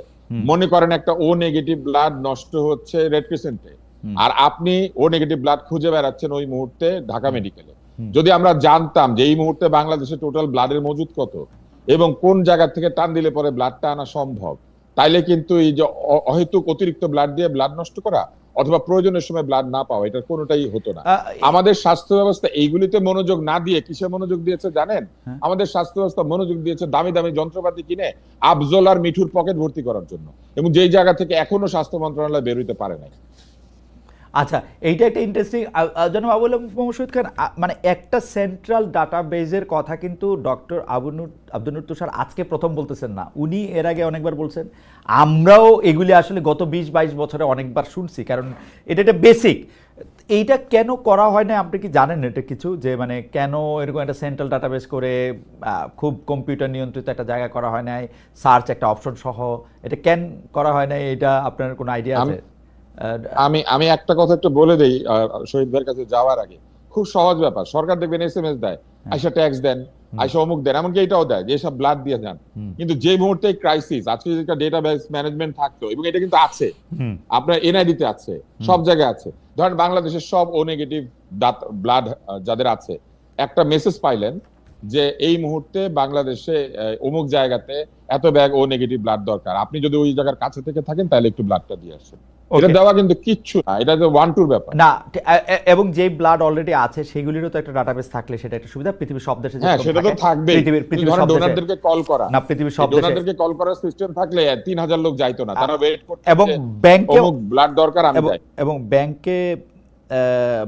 মনে করেন একটা ও নেগেটিভ ব্লাড নষ্ট হচ্ছে রেড ক্রিসেন্টে আর আপনি ও নেগেটিভ ব্লাড খুঁজে বেড়াচ্ছেন ওই মুহূর্তে ঢাকা মেডিকেলে। যদি আমরা জানতাম যে এই মুহূর্তে বাংলাদেশে টোটাল ব্লাডের মজুদ কত এবং কোন জায়গা থেকে টান দিলে পরে ব্লাডটা আনা সম্ভব তাইলে কিন্তু এই যে অহেতুক অতিরিক্ত ব্লাড দিয়ে ব্লাড নষ্ট করা অথবা প্রয়োজনের সময় ব্লাড না পাওয়া এটা কোনোটাই হতো না। আমাদের স্বাস্থ্য ব্যবস্থা এইগুলিতে মনোযোগ না দিয়ে কিসে মনোযোগ দিয়েছে জানেন? হ্যাঁ। আমাদের স্বাস্থ্য ব্যবস্থা মনোযোগ দিয়েছে দামি দামি যন্ত্রপাতি কিনে আফজল আর মিঠুর পকেট ভর্তি করার জন্য। এবং যেই জায়গা থেকে এখনও স্বাস্থ্য মন্ত্রণালয় বেরোতে পারে নাই। আচ্ছা এইটা একটা ইন্টারেস্টিং যেন আবুল মোহাম্মদ খান মানে একটা সেন্ট্রাল ডাটাবেজের কথা কিন্তু ডক্টর আবুনুর আব্দুল তুষার আজকে প্রথম বলতেছেন না। উনি এর আগে অনেকবার বলছেন। আমরাও এগুলি আসলে গত বিশ বাইশ বছরে অনেকবার শুনছি কারণ এটা একটা বেসিক এইটা কেন করা হয় না আপনি কি জানেন এটা কিছু? যে মানে কেন এরকম একটা সেন্ট্রাল ডাটাবেস করে খুব কম্পিউটার নিয়ন্ত্রিত একটা জায়গা করা হয় নাই সার্চ একটা অপশন সহ এটা কেন করা হয় নাই? এটা আপনার কোনো আইডিয়া আছে? আমি- আমি আমি একটা কথা একটু বলে দেই আহ, শহীদ ভাইয়ের কাছে যাওয়ার আগে। খুব সহজ ব্যাপার সরকার দেখবেন এস এম এস দেয় আইসা ট্যাক্স দেন আইসা অমুক দেন এমনকি এটাও দেয় যে সব ব্লাড দিয়ে যান। কিন্তু যে মুহূর্তে ক্রাইসিস আজকে যদি একটা ডেটাবেস ম্যানেজমেন্ট থাকতো এবং এটা কিন্তু আছে আপনার এনআইডি তে আছে সব জায়গায় আছে। ধরেন বাংলাদেশের সব ও নেগেটিভ ব্লাড যাদের আছে একটা মেসেজ পাইলেন যে এই মুহূর্তে বাংলাদেশে অমুক জায়গাতে এত ব্যাগ ও নেগেটিভ ব্লাড দরকার। আপনি যদি ওই জায়গার কাছে থেকে থাকেন তাহলে একটু ব্লাডটা দিয়ে আসেন। এটা দেওয়া কিন্তু কিচ্ছু না এটা যে ওয়ান টুর ব্যাপার। না এবং যে ব্লাড অলরেডি আছে সেগুলিরও তো একটা ডাটাবেস থাকলে সেটা একটা সুবিধা পৃথিবীর সব দেশে হ্যাঁ সেটা তো থাকবে পৃথিবীর পৃথিবীর সব ডোনারদেরকে কল করা। না পৃথিবীর সব দেশে। ডোনারদেরকে কল করার সিস্টেম থাকলে তিন হাজার লোক যাইতো না তারা ওয়েট করতে এবং ব্যাংকে ব্লাড দরকার আমি যাই। এবং ব্যাংকে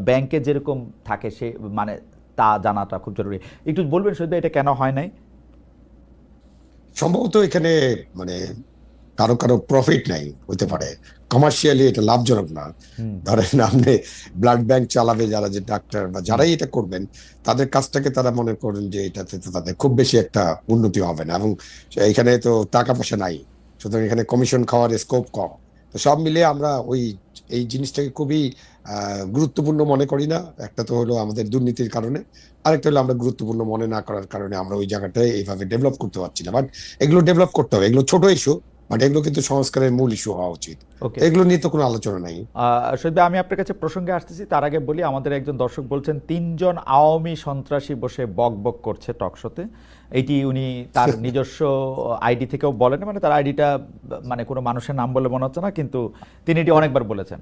ব্যাংকে যেরকম থাকে সে মানে তা জানাটা খুব জরুরি। একটু বলবেন সৈয়দ এটা কেন হয় নাই? সম্ভবত এখানে মানে কারও কারও প্রফিট নাই হতে পারে। কমার্শিয়ালি এটা লাভজনক না। ধরেন আপনি ব্লাড ব্যাংক চালাবে যারা যে ডাক্তার বা যারাই এটা করবেন তাদের কাজটাকে তারা মনে করেন যে এটাতে তো তাদের খুব বেশি একটা উন্নতি হবে না এবং এখানে তো টাকা পয়সা নাই। সুতরাং এখানে কমিশন খাওয়ার স্কোপ কম। তো সব মিলে আমরা ওই এই জিনিসটাকে খুবই গুরুত্বপূর্ণ মনে করি না। একটা তো হলো আমাদের দুর্নীতির কারণে আরেকটা হলো আমরা গুরুত্বপূর্ণ মনে না করার কারণে আমরা ওই জায়গাটায় এইভাবে ডেভেলপ করতে পারছি না। বাট এগুলো ডেভেলপ করতে হবে। এগুলো ছোট ইস্যু বাট এগুলো কিন্তু সংস্কারের মূল ইস্যু হওয়া উচিত। এগুলো নিয়ে তো কোনো আলোচনা নাই। সৈদ আমি আপনার কাছে প্রসঙ্গে আসতেছি তার আগে বলি আমাদের একজন দর্শক বলছেন তিনজন আওয়ামী সন্ত্রাসী বসে বক বক করছে টকশোতে। এইটি উনি তার নিজস্ব আইডি থেকেও বলেন মানে তার আইডিটা মানে কোনো মানুষের নাম বলে মনে হচ্ছে না কিন্তু তিনি এটি অনেকবার বলেছেন।